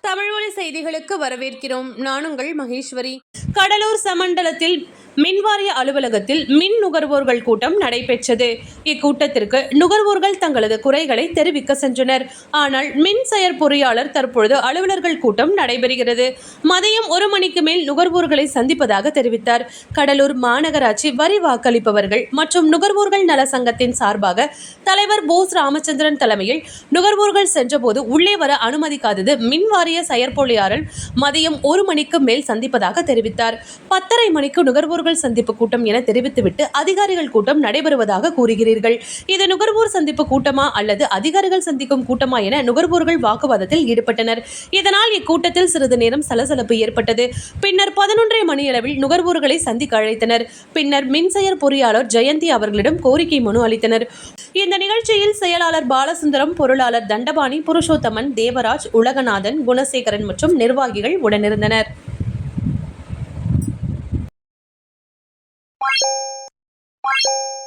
தமிழ்மொழி செய்திகளுக்கு வரவேற்கிறோம். நான் உங்கள் மகேஸ்வரி. கடலூர் சமண்டலத்தில் மின்வாரிய அலுவலகத்தில் மின் நுகர்வோர்கள் கூட்டம் நடைபெற்றது. இக்கூட்டத்திற்கு நுகர்வோர்கள் தங்களது குறைகளை தெரிவிக்க சென்றனர். ஆனால் மின் செயற் பொறியாளர் தற்பொழுது அலுவலர்கள் கூட்டம் நடைபெறுகிறது. மதியம் ஒரு மணிக்கு மேல் நுகர்வோர்களை சந்திப்பதாக தெரிவித்தார். கடலூர் மாநகராட்சி வரி வாக்களிப்பவர்கள் மற்றும் நுகர்வோர்கள் நல சங்கத்தின் சார்பாக தலைவர் போஸ் ராமச்சந்திரன் தலைமையில் நுகர்வோர்கள் சென்றபோது உள்ளே வர அனுமதிக்காதது மின் வாரிய செயற்பொழியாளர் மதியம் ஒரு மணிக்கு மேல் சந்திப்பதாக தெரிவித்தார். பத்தரை மணிக்கு நுகர்வோர் நுகர்வோர்கள் சந்திப்பு கூட்டம் என தெரிவித்துவிட்டு அதிகாரிகள் கூட்டம் நடைபெறுவதாக கூறுகிறீர்கள். இது நுகர்வோர் சந்திப்பு கூட்டமா அல்லது அதிகாரிகள் சந்திக்கும் கூட்டமா என நுகர்வோர்கள் வாக்குவாதத்தில் ஈடுபட்டனர். இதனால் இக்கூட்டத்தில் சிறிது நேரம் சலசலப்பு ஏற்பட்டது. பின்னர் பதினொன்றரை மணியளவில் நுகர்வோர்களை சந்திக்க அழைத்தனர். பின்னர் மின்செயர் பொறியாளர் ஜெயந்தி அவர்களிடம் கோரிக்கை மனு அளித்தனர். இந்த நிகழ்ச்சியில் செயலாளர் பாலசுந்தரம் பொருளாளர் தண்டபாணி புருஷோத்தமன் தேவராஜ் உலகநாதன் குணசேகரன் மற்றும் நிர்வாகிகள் உடனிருந்தனர். you